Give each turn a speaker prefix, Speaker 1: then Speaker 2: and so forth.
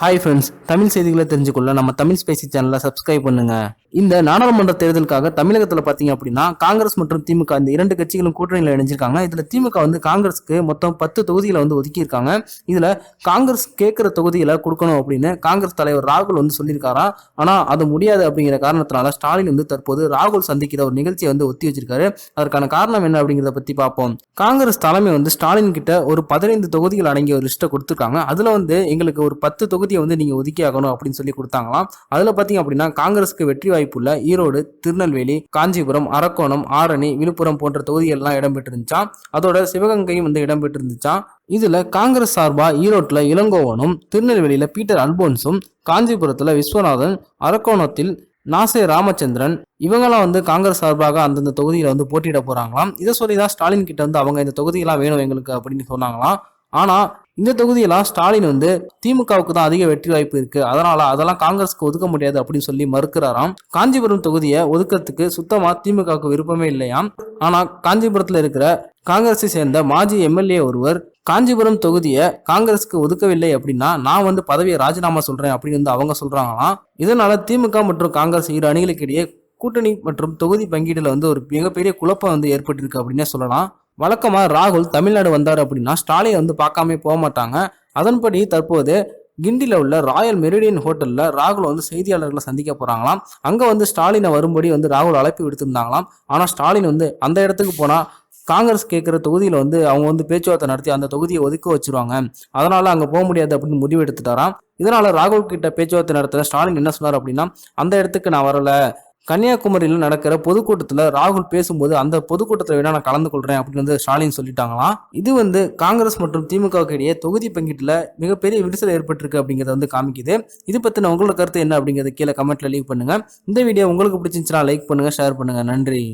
Speaker 1: Hi friends Tamil செய்திகளை தெரிஞ்சுக்கொள்ள நம்ம Tamil Spacey சேனலை சப்ஸ்கிரைப் பண்ணுங்க. இந்த நாடாளுமன்ற தேர்தலுக்காக தமிழகத்தில் பார்த்தீங்க அப்படின்னா காங்கிரஸ் மற்றும் திமுக இந்த இரண்டு கட்சிகளும் கூட்டணியில் இணைஞ்சிருக்காங்க. இதில் திமுக வந்து காங்கிரஸுக்கு மொத்தம் பத்து தொகுதிகளை வந்து ஒதுக்கியிருக்காங்க. இதில் காங்கிரஸ் கேட்குற தொகுதிகளை கொடுக்கணும் அப்படின்னு காங்கிரஸ் தலைவர் ராகுல் வந்து சொல்லியிருக்காரா? ஆனால் அது முடியாது அப்படிங்கிற காரணத்தினால ஸ்டாலின் வந்து தற்போது ராகுல் சந்திக்கிற ஒரு நிகழ்ச்சியை வந்து ஒத்தி வச்சிருக்காரு. அதற்கான காரணம் என்ன அப்படிங்கிறத பற்றி பார்ப்போம். காங்கிரஸ் தலைமை வந்து ஸ்டாலின் கிட்ட ஒரு பதினைந்து தொகுதிகள் அடங்கிய ஒரு லிஸ்ட்டை கொடுத்துருக்காங்க. அதில் வந்து எங்களுக்கு ஒரு பத்து தொகுதி தொகுதியை வந்து நீங்கள் ஒதுக்கி ஆகணும் அப்படின்னு சொல்லி கொடுத்தாங்களாம். அதில் பார்த்தீங்க அப்படின்னா காங்கிரஸுக்கு வெற்றி வாய்ப்புள்ள ஈரோடு திருநெல்வேலி காஞ்சிபுரம் அரக்கோணம் ஆரணி விழுப்புரம் போன்ற தொகுதிகள்லாம் இடம்பெற்றிருந்துச்சாம் அதோட சிவகங்கையும் வந்து இடம்பெற்றிருந்துச்சாம் இதுல காங்கிரஸ் சார்பா ஈரோட்டில் இளங்கோவனும் திருநெல்வேலியில பீட்டர் அல்போன்ஸும் காஞ்சிபுரத்துல விஸ்வநாதன் அரக்கோணத்தில் நாசே ராமச்சந்திரன் இவங்கெல்லாம் வந்து காங்கிரஸ் சார்பாக அந்தந்த தொகுதியில வந்து போட்டியிட போறாங்களாம். இதை சொல்லி தான் ஸ்டாலின் கிட்ட வந்து அவங்க இந்த தொகுதியெல்லாம் வேணும் எங்களுக்கு அப்படின்னு சொன்னாங்களாம். ஆனால் இந்த தொகுதியெல்லாம் ஸ்டாலின் வந்து திமுகவுக்கு தான் அதிக வெற்றி வாய்ப்பு இருக்கு. அதனால அதெல்லாம் காங்கிரஸ்க்கு ஒதுக்க முடியாது அப்படின்னு சொல்லி மறுக்கிறாராம். காஞ்சிபுரம் தொகுதியை ஒதுக்கிறதுக்கு சுத்தமா திமுகவுக்கு விருப்பமே இல்லையாம் ஆனா காஞ்சிபுரத்துல இருக்கிற காங்கிரஸை சேர்ந்த மாஜி எம்எல்ஏ ஒருவர் காஞ்சிபுரம் தொகுதியை காங்கிரஸுக்கு ஒதுக்கவில்லை அப்படின்னா நான் வந்து பதவியை ராஜினாமா சொல்றேன் அப்படின்னு வந்து அவங்க சொல்றாங்களாம். இதனால திமுக மற்றும் காங்கிரஸ் இரு அணிகளுக்கிடையே கூட்டணி மற்றும் தொகுதி பங்கீடுல வந்து ஒரு மிகப்பெரிய குழப்பம் வந்து ஏற்பட்டிருக்கு அப்படின்னே சொல்லலாம். வழக்கமாக ராகுல் தமிழ்நாடு வந்தார் அப்படின்னா ஸ்டாலினை வந்து பார்க்காம போக மாட்டாங்க. அதன்படி தற்போது கிண்டியில் உள்ள ராயல் மெரிடியன் ஹோட்டலில் ராகுல் வந்து செய்தியாளர்களை சந்திக்க போகிறாங்களாம் அங்கே வந்து ஸ்டாலினை வரும்படி வந்து ராகுல் அழைப்பு விடுத்திருந்தாங்களாம். ஆனால் ஸ்டாலின் வந்து அந்த இடத்துக்கு போனால் காங்கிரஸ் கேட்குற தொகுதியில் வந்து அவங்க வந்து பேச்சுவார்த்தை நடத்தி அந்த தொகுதியை ஒதுக்க வச்சிருவாங்க. அதனால் அங்கே போக முடியாது அப்படின்னு முடிவு எடுத்துட்டாராம். இதனால் ராகுல் கிட்ட பேச்சுவார்த்தை நடத்துகிற ஸ்டாலின் என்ன சொன்னார் அப்படின்னா அந்த இடத்துக்கு நான் வரல கன்னியாகுமரியில் நடக்கிற பொதுக்கூட்டத்தில் ராகுல் பேசும்போது அந்த பொதுக்கூட்டத்தில் வேணா நான் கலந்து கொள்றேன் அப்படின்னு வந்து ஸ்டாலின் சொல்லிட்டாங்களாம். இது வந்து காங்கிரஸ் மற்றும் திமுகவுக்கு இடையே தொகுதி பங்கீட்டில் மிகப்பெரிய விரிசல் ஏற்பட்டிருக்கு அப்படிங்கிறத வந்து காமிக்குது. இது பற்றின உங்களோட கருத்து என்ன அப்படிங்கிறத கீழே கமெண்ட்ல லீவ் பண்ணுங்க. இந்த வீடியோ உங்களுக்கு பிடிச்சிருந்துச்சுன்னா லைக் பண்ணுங்க ஷேர் பண்ணுங்க. நன்றி.